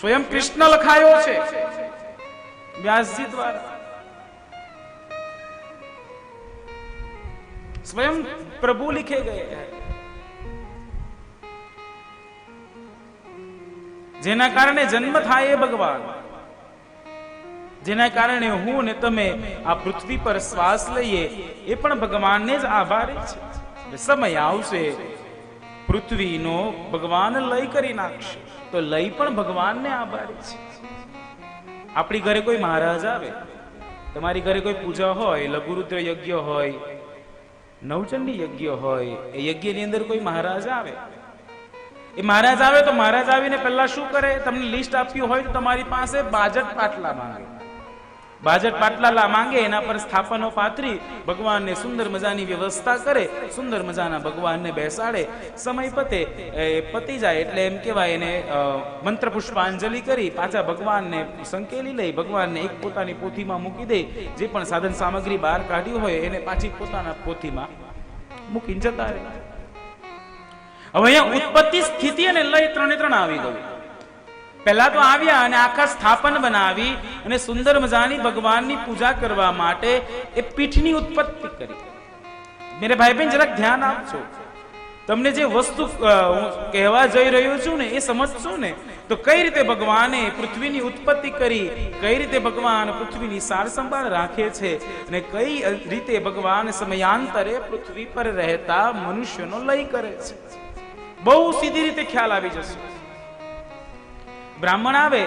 સ્વયં કૃષ્ણ લખાયો છે. વ્યાસજી દ્વારા. સ્વયં પ્રભુ લિખે ગયે જેના કારણે જન્મ થાય એ ભગવાન. જેના કારણે હું ને તમે આ પૃથ્વી પર શ્વાસ લઈએ એ પણ ભગવાનને જ આભારી છે. સમય આવશે. પૃથ્વીનો ભગવાન લય કરી નાખશે. તો લય પણ ભગવાનને આભારી છે. આપણી ઘરે કોઈ મહારાજ આવે, તમારી ઘરે કોઈ પૂજા હોય, લઘુરુદ્ર યજ્ઞ હોય, નવચંડી યજ્ઞ હોય, એ યજ્ઞની અંદર કોઈ મહારાજ આવે? એ મહારાજ આવે તો મહારાજ આવીને પહેલા શું કરે? તમને લિસ્ટ આપ્યું હોય તો તમારી પાસે બાજટ પાટલા માંગે. બાજટ પાટલા લા માંગે, એના પર સ્થાપનો પાથરી, ભગવાનને સુંદર મજાની વ્યવસ્થા કરે, સુંદર મજાના ભગવાનને બેસાડે. સમય પતે, એ, પતી જાય એટલે એમ કહેવાય એને મંત્ર પુષ્પાંજલિ કરી, પાછા ભગવાનને સંકેલી લઈ, ભગવાનને એક પોતાની પોથીમાં મૂકી દે. જે પણ સાધન સામગ્રી બહાર કાઢ્યું હોય, એને પાછી પોતાના પોથીમાં મૂકીને જતા રહે. હવે અહીંયા ઉત્પત્તિ સ્થિતિ અને લય ત્રણે ત્રણ આવી ગયું. પહેલા તો આવ્યા અને આખા સ્થાપન બનાવી અને સુંદર મજાની ભગવાનની પૂજા કરવા માટે એ પીઠની ઉત્પત્તિ કરી. મેરે ભાઈ બહેન જરાક ધ્યાન આપજો. તમને જે વસ્તુ હું કહેવા જઈ રહ્યો છું ને, એ સમજશો ને? તો કઈ રીતે ભગવાને પૃથ્વીની ઉત્પત્તિ કરી, કઈ રીતે ભગવાન પૃથ્વીની સાર સંભાળ રાખે છે અને કઈ રીતે ભગવાન સમયાંતરે પૃથ્વી પર રહેતા મનુષ્યનો લય કરે છે? બહુ સીધી રીતે ખ્યાલ આવી જશે. બ્રાહ્મણ આવે,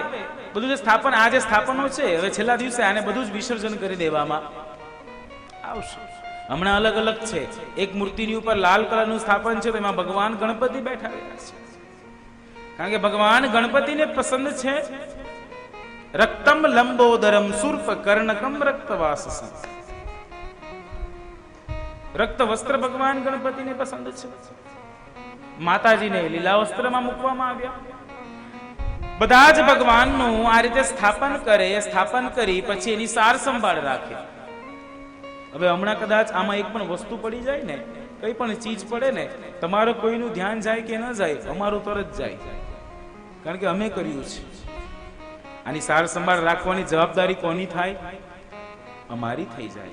બધું જે સ્થાપન, આ જે સ્થાપનો છે, હવે છેલ્લા દિવસે આને બધું જ વિસર્જન કરી દેવામાં. આવશે. હમણાં અલગ અલગ છે. એક મૂર્તિની ઉપર લાલ કલરનું સ્થાપન છે એમાં ભગવાન ગણપતિ બેઠા છે. કારણ કે ભગવાન ગણપતિને પસંદ છે. રક્તમ લંબોદરમ સુર્પ કર્ણકમ રક્તવાસ રક્ત વસ્ત્ર ભગવાન ગણપતિને પસંદ છે. માતાજીને લીલા વસ્ત્રમાં મૂકવામાં આવ્યા. બધા જ ભગવાનનું આ રીતે સ્થાપન કરે, સ્થાપન કરી, પછી એની સાર સંભાળ રાખે. હવે હમણાં કદાચ આમાં એક પણ વસ્તુ પડી જાય ને, કઈ પણ ચીજ પડે ને, તમારું કોઈનું ધ્યાન જાય કે ન જાય, અમારું તરત જાય. કારણ કે અમે કર્યું છે. આની સાર સંભાળ રાખવાની જવાબદારી કોની થાય? અમારી થઈ જાય.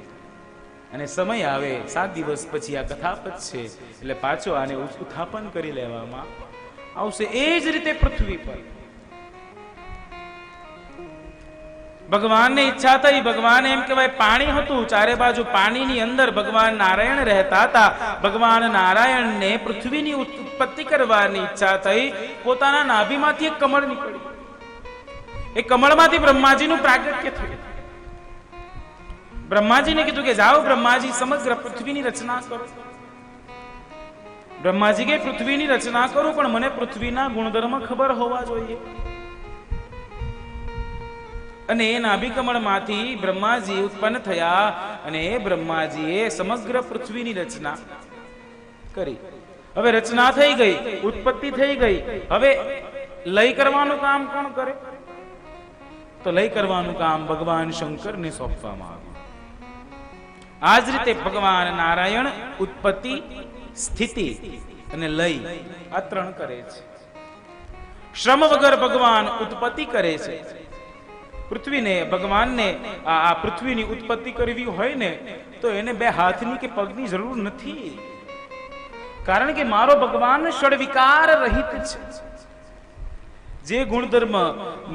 અને સમય આવે, સાત દિવસ પછી આ કથાપત છે, એટલે પાછો આને ઉત્થાપન કરી લેવામાં આવશે. એ જ રીતે પૃથ્વી પર. ભગવાનને ઈચ્છા થઈ, ભગવાન એમ કહેવાય, પાણી હતું. ચારે બાજુ પાણીની અંદર ભગવાન નારાયણ રહેતા હતા. ભગવાન નારાયણને પૃથ્વીની ઉત્પત્તિ કરવાની ઈચ્છા થઈ. પોતાના નાભીમાંથી એક કમળ નીકળ્યું એ કમળમાંથી બ્રહ્માજીનું પ્રાગટ્ય થયું. બ્રહ્માજીને કીધું કે જાઓ, બ્રહ્માજી સમગ્ર પૃથ્વીની રચના કરો. બ્રહ્માજી કે, પૃથ્વીની રચના કરું, પણ મને પૃથ્વીના ગુણધર્મ ખબર હોવા જોઈએ. અને એ નાભિકમળમાંથી બ્રહ્માજી ઉત્પન્ન થયા અને એ બ્રહ્માજીએ સમગ્ર પૃથ્વીની રચના કરી. હવે રચના થઈ ગઈ, ઉત્પત્તિ થઈ ગઈ. હવે લય કરવાનું કામ કોણ કરે? તો લય કરવાનું કામ ભગવાન શંકરને સોંપવામાં આવ્યું. આ જ રીતે ભગવાન નારાયણ ઉત્પત્તિ, સ્થિતિ અને લય આ ત્રણ કરે છે. શ્રમ વગર ભગવાન ઉત્પત્તિ કરે છે. પૃથ્વીને, ભગવાનને, આ પૃથ્વીની ઉત્પત્તિ કરવી હોય ને, તો એને બે હાથની કે પગની જરૂર નથી. કારણ કે મારો ભગવાન ષડવિકાર રહિત છે. જે ગુણધર્મ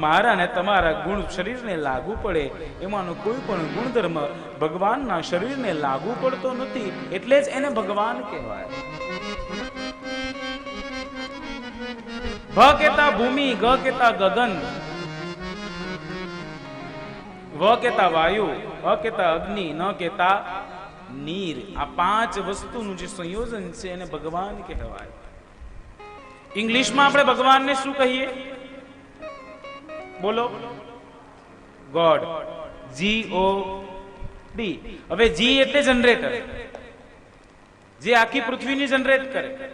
મારા ને તમારા ગુણ શરીરને લાગુ પડે, એમાંનો કોઈ પણ ગુણધર્મ ભગવાનના શરીરને લાગુ પડતો નથી, એટલે જ એને ભગવાન કહેવાય. ભ કેતા ભૂમિ, ગ કેતા ગગન વ કેતા વાયુ અ કેતા અગ્નિ ન કેતા નીર આ પાંચ વસ્તુનું જે સંયોજન છે એને ભગવાન કહેવાય. ઇંગ્લિશમાં આપણે ભગવાનને શું કહીએ? બોલો. ગોડ. જી ઓ ડી હવે જી એટલે જનરેટર જે આખી પૃથ્વીની જનરેટ કરે.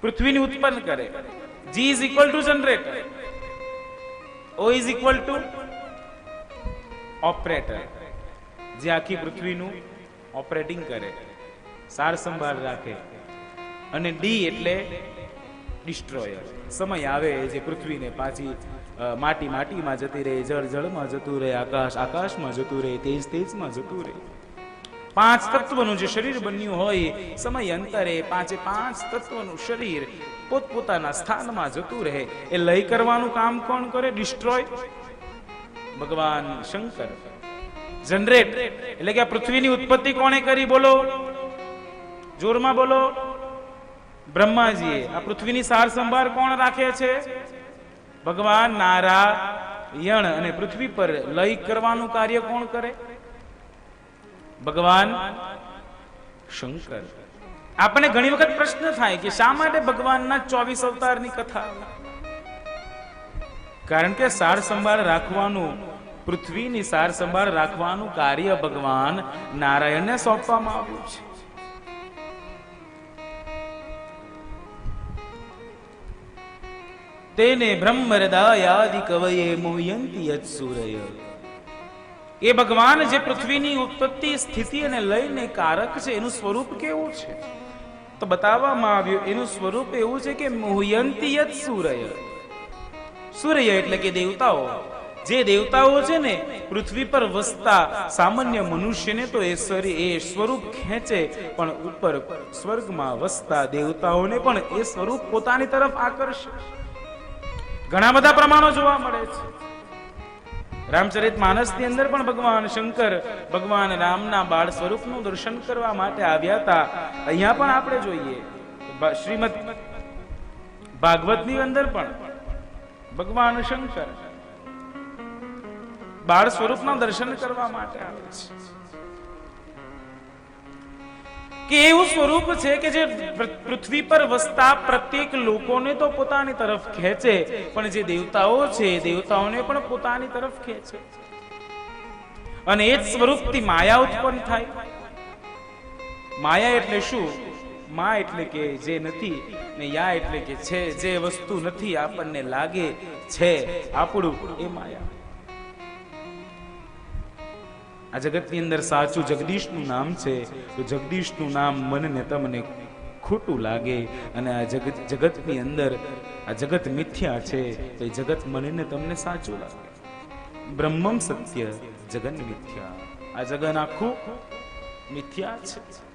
પૃથ્વીની ઉત્પન્ન કરે. G is equal to generator O is equal to operator. જે આખી પૃથ્વીનું ઓપરેટિંગ કરે, સાર સંભાળ રાખે અને ડી એટલે ડિસ્ટ્રોયર. સમય આવે જે પૃથ્વીને પાછી માટી માટીમાં જતી રહે, જળ જળમાં જતું રહે, આકાશ આકાશમાં જતું રહે, તેજ તેજમાં જતું રહે. પાંચ તત્વનું જે શરીર બન્યું હોય, સમય અંતરે પાંચે પાંચ તત્વનું શરીર પોતપોતાના સ્થાનમાં જતું રહે. એ લય કરવાનું કામ કોણ કરે? ડિસ્ટ્રોય. ભગવાન શંકર. જનરેટ એટલે કે આ પૃથ્વીની ઉત્પત્તિ કોણે કરી બોલો? જોરમાં બોલો. બ્રહ્માજીએ. આ પૃથ્વીની સાર સંભાળ કોણ રાખે છે? ભગવાન નારાયણ અને પૃથ્વી પર લય કરવાનું કાર્ય કોણ કરે? ભગવાન શંકર. આપણને ઘણી વખત પ્રશ્ન થાય કે શા માટે ભગવાનના ચોવીસ અવતારની કથા? કારણ કે સાર સંભાળ રાખવાનું પૃથ્વીની સાર સંભાળ રાખવાનું કાર્ય ભગવાન નારાયણને સોંપવામાં આવ્યું છે. તેને બ્રહ્મરદાયાદિ કવયે મોહયંતી યત્સુરય એ ભગવાન જે પૃથ્વીની ઉત્પત્તિ સ્થિતિ અને લયને કારક છે, એનું સ્વરૂપ કેવું છે? તો બતાવવામાં આવ્યું, એનું સ્વરૂપ એવું છે કે મોહયંતી સૂરય સૂર્ય. સૂર્ય એટલે કે દેવતાઓ. જે દેવતાઓ છે ને, પૃથ્વી પર વસતા સામાન્ય મનુષ્યને તો એ એ સ્વરૂપ ખેંચે, પણ ઉપર સ્વર્ગમાં વસતા દેવતાઓને પણ એ સ્વરૂપ પોતાની તરફ આકર્ષે. ઘણા બધા પ્રમાણો જોવા મળે છે. રામચરિત માનસની અંદર પણ ભગવાન શંકર, ભગવાન રામના બાળ સ્વરૂપનું દર્શન કરવા માટે આવ્યા હતા. અહીંયા પણ આપણે જોઈએ. શ્રીમદ ભાગવતની અંદર પણ ભગવાન શંકર બાળ સ્વરૂપના દર્શન કરવા માટે આવે છે. કે એવું સ્વરૂપ છે કે જે પૃથ્વી પર વસતા પ્રત્યેક લોકોને તો પોતાની તરફ ખેંચે, પણ જે દેવતાઓ છે, દેવતાઓને પણ પોતાની તરફ ખેંચે. અને એ જ સ્વરૂપથી માયા ઉત્પન્ન થાય. માયા એટલે શું? મા એટલે કે જે નથી ને યા એટલે કે છે, જે વસ્તુ નથી, આપણને લાગે છે, આપણું એ માયા. આ જગતની અંદર સાચું જગદીશનું નામ છે, તો જગદીશનું નામ મનને તમને ખોટું લાગે અને આ જગત, જગતની અંદર આ જગત મિથ્યા છે, તો એ જગત મનને તમને સાચું લાગે. બ્રહ્મમ સત્ય જગન મિથ્યા. આ જગન આખું મિથ્યા છે.